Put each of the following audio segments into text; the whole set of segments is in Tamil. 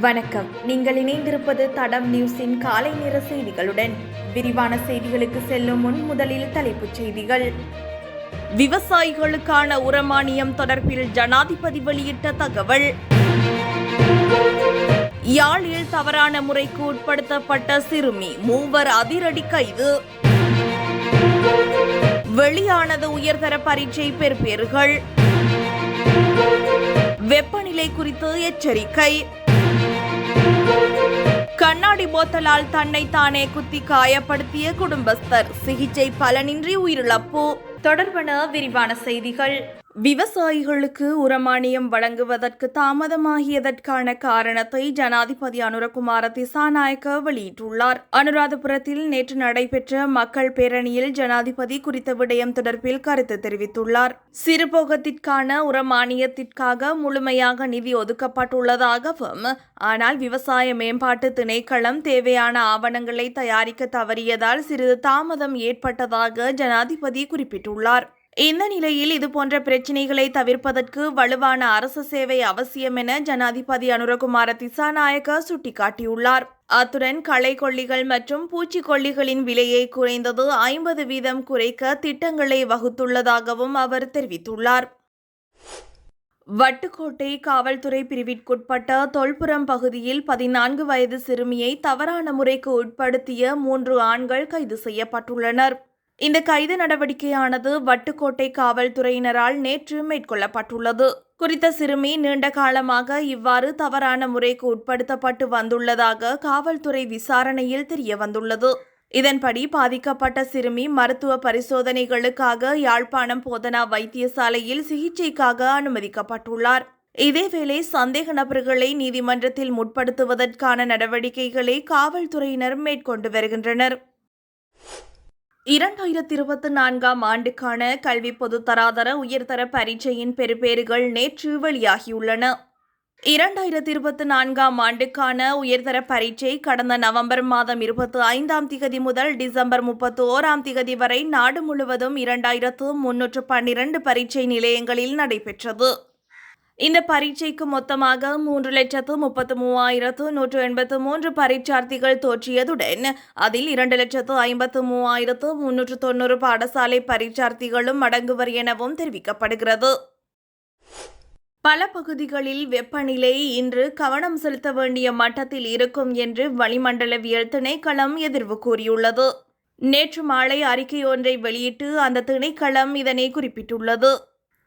வணக்கம். நீங்கள் இணைந்திருப்பது தடம் நியூஸின் காலை நேர செய்திகளுடன். விரிவான செய்திகளுக்கு செல்லும் முன் முதலில் தலைப்புச் செய்திகள். விவசாயிகளுக்கான உரமானியம் தொடர்பில் ஜனாதிபதி வெளியிட்ட தகவல். யாழில் தவறான முறைக்கு உட்படுத்தப்பட்ட சிறுமி மூவர் அதிரடி கைது. வெளியானது உயர்தர பரீட்சை பெறுபேறுகள். வெப்பநிலை குறித்து எச்சரிக்கை. கண்ணாடி போத்தலால் தன்னை தானே குத்தி காயப்படுத்திய குடும்பஸ்தர். சிகிச்சை பலனின்றி உயிரிழப்பு. தொடர்பான விரிவான செய்திகள். விவசாயிகளுக்கு உரமானியம் வழங்குவதற்கு தாமதமாகியதற்கான காரணத்தை ஜனாதிபதி அனுரகுமார திசாநாயக்க வெளியிட்டுள்ளார். அனுராதபுரத்தில் நேற்று நடைபெற்ற மக்கள் பேரணியில் ஜனாதிபதி குறித்த விடயம் தொடர்பில் கருத்து தெரிவித்துள்ளார். சிறுபோகத்திற்கான உரமானியத்திற்காக முழுமையாக நிதி ஒதுக்கப்பட்டுள்ளதாகவும் ஆனால் விவசாய மேம்பாட்டு திணைக்களம் தேவையான ஆவணங்களை தயாரிக்க தவறியதால் சிறிது தாமதம் ஏற்பட்டதாக ஜனாதிபதி குறிப்பிட்டுள்ளார். இந்த நிலையில் இதுபோன்ற பிரச்சினைகளை தவிர்ப்பதற்கு வலுவான அரசு சேவை அவசியம் என ஜனாதிபதி அனுரகுமார திசாநாயக்க சுட்டிக்காட்டியுள்ளார். அத்துடன் களை கொல்லிகள் மற்றும் பூச்சிக்கொல்லிகளின் விலையை குறைந்தது ஐம்பது வீதம் குறைக்க திட்டங்களை வகுத்துள்ளதாகவும் அவர் தெரிவித்துள்ளார். வட்டுக்கோட்டை காவல்துறை பிரிவிற்குட்பட்ட தொல்புரம் பகுதியில் பதினான்கு வயது சிறுமியை தவறான முறைக்கு உட்படுத்திய மூன்று ஆண்கள் கைது செய்யப்பட்டுள்ளனர். இந்த கைது நடவடிக்கையானது வட்டுக்கோட்டை காவல்துறையினரால் நேற்று மேற்கொள்ளப்பட்டுள்ளது. குறித்த சிறுமி நீண்ட காலமாக இவ்வாறு தவறான முறைக்கு உட்படுத்தப்பட்டு வந்துள்ளதாக காவல்துறை விசாரணையில் தெரியவந்துள்ளது. இதன்படி பாதிக்கப்பட்ட சிறுமி மருத்துவ பரிசோதனைகளுக்காக யாழ்ப்பாணம் போதனா வைத்தியசாலையில் சிகிச்சைக்காக அனுமதிக்கப்பட்டுள்ளார். இதேவேளை சந்தேக நபர்களை நீதிமன்றத்தில் முற்படுத்துவதற்கான நடவடிக்கைகளை காவல்துறையினர் மேற்கொண்டு வருகின்றனர். இரண்டாயிரத்தி இருபத்தி நான்காம் ஆண்டுக்கான கல்வி பொதுத்தராதர உயர்தர பரீட்சையின் பெறுபேறுகள் நேற்று வெளியாகியுள்ளன. இரண்டாயிரத்தி இருபத்தி நான்காம் ஆண்டுக்கான உயர்தர பரீட்சை கடந்த நவம்பர் மாதம் இருபத்தி ஐந்தாம் திகதி முதல் டிசம்பர் முப்பத்தி ஓராம் திகதி வரை நாடு முழுவதும் இரண்டாயிரத்து முன்னூற்று பன்னிரண்டு பரீட்சை நிலையங்களில் நடைபெற்றது. இந்த பரீட்சைக்கு மொத்தமாக மூன்று லட்சத்து முப்பத்து மூவாயிரத்து நூற்று எண்பத்து மூன்று பரீட்சார்த்திகள் தோற்றியதுடன் அதில் இரண்டு லட்சத்து ஐம்பத்து மூவாயிரத்து முன்னூற்று தொன்னூறு பாடசாலை பரீட்சார்த்திகளும் அடங்குவர் எனவும் தெரிவிக்கப்படுகிறது. பல பகுதிகளில் வெப்பநிலை இன்று கவனம் செலுத்த வேண்டிய மட்டத்தில் இருக்கும் என்று வளிமண்டலவியல் திணைக்களம் எதிர்வு கூறியுள்ளது. நேற்று மாலை அறிக்கை ஒன்றை வெளியிட்டு அந்த திணைக்களம் இதனை குறிப்பிட்டுள்ளது.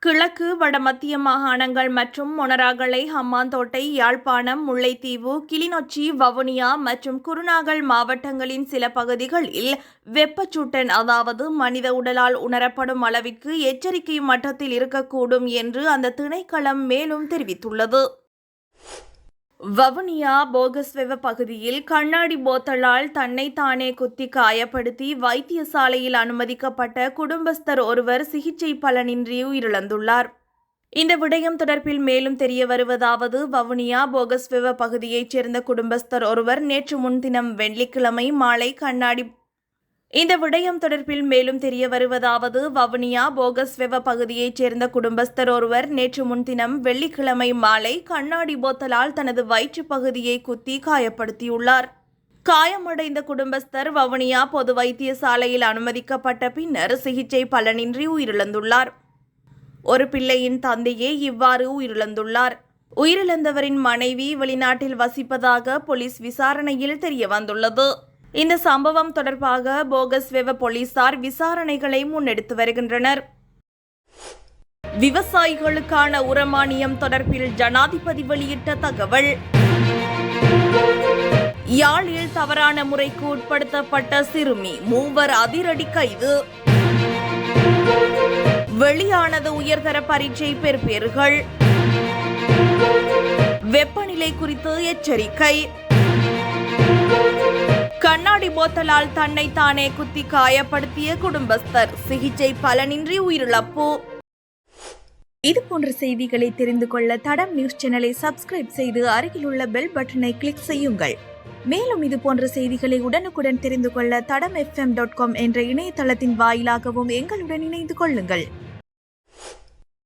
கிழக்கு வடமத்திய மாகாணங்கள் மற்றும் மொனராகலை ஹம்மாந்தோட்டை யாழ்ப்பாணம் முல்லைத்தீவு கிளிநொச்சி வவுனியா மற்றும் குருநாகல் மாவட்டங்களின் சில பகுதிகளில் வெப்பச்சூட்டன் அதாவது மனித உடலால் உணரப்படும் அளவிற்கு எச்சரிக்கை மட்டத்தில் இருக்கக்கூடும் என்று அந்த திணைக்களம் மேலும் தெரிவித்துள்ளது. வவுனியா போகஸ்வெவ பகுதியில் கண்ணாடி போத்தலால் தன்னை தானே குத்தி காயப்படுத்தி வைத்தியசாலையில் அனுமதிக்கப்பட்ட குடும்பஸ்தர் ஒருவர் சிகிச்சை பலனின்றி உயிரிழந்துள்ளார். இந்த விடயம் தொடர்பில் மேலும் தெரிய வருவதாவது வவுனியா போகஸ்வெவ பகுதியைச் சேர்ந்த குடும்பஸ்தர் ஒருவர் நேற்று முன்தினம் வெள்ளிக்கிழமை மாலை கண்ணாடி இந்த விடயம் தொடர்பில் மேலும் தெரிய வருவதாவது வவுனியா போகஸ்வெவ பகுதியைச் சேர்ந்த குடும்பஸ்தர் ஒருவர் நேற்று முன்தினம் வெள்ளிக்கிழமை மாலை கண்ணாடி போத்தலால் தனது வயிற்றுப் பகுதியை குத்தி காயப்படுத்தியுள்ளார். காயமடைந்த குடும்பஸ்தர் வவுனியா பொது வைத்தியசாலையில் அனுமதிக்கப்பட்ட பின்னர் சிகிச்சை பலனின்றி உயிரிழந்துள்ளார். ஒரு பிள்ளையின் தந்தையே இவ்வாறு உயிரிழந்துள்ளார். உயிரிழந்தவரின் மனைவி வெளிநாட்டில் வசிப்பதாக போலீஸ் விசாரணையில் தெரியவந்துள்ளது. இந்த சம்பவம் தொடர்பாக போகஸ்வெவ போலீசார் விசாரணைகளை முன்னெடுத்து வருகின்றனர். விவசாயிகளுக்கான உரமானியம் தொடர்பில் ஜனாதிபதி வெளியிட்ட தகவல். யாழில் தவறான முறைக்கு உட்படுத்தப்பட்ட சிறுமி மூவர் அதிரடி கைது. வெளியானது உயர்தர பரீட்சை பெறுபேறுகள். வெப்பநிலை குறித்து எச்சரிக்கை. கண்ணாடி போத்தலால் தன்னை தானே குத்தி காயப்படுத்திய குடும்பஸ்தர். சிகிச்சை பலனின்றி உயிரிழப்பு. இது போன்ற செய்திகளை தெரிந்து கொள்ள தடம் நியூஸ் சேனலை சப்ஸ்கிரைப் செய்து அருகிலுள்ள பெல் பட்டனை கிளிக் செய்யுங்கள். மேலும் இது போன்ற செய்திகளை உடனுக்குடன் தெரிந்து கொள்ள தடம் எஃப்எம் டாட் காம் என்ற இணையதளத்தின் வாயிலாகவும் எங்களுடன் இணைந்து கொள்ளுங்கள்.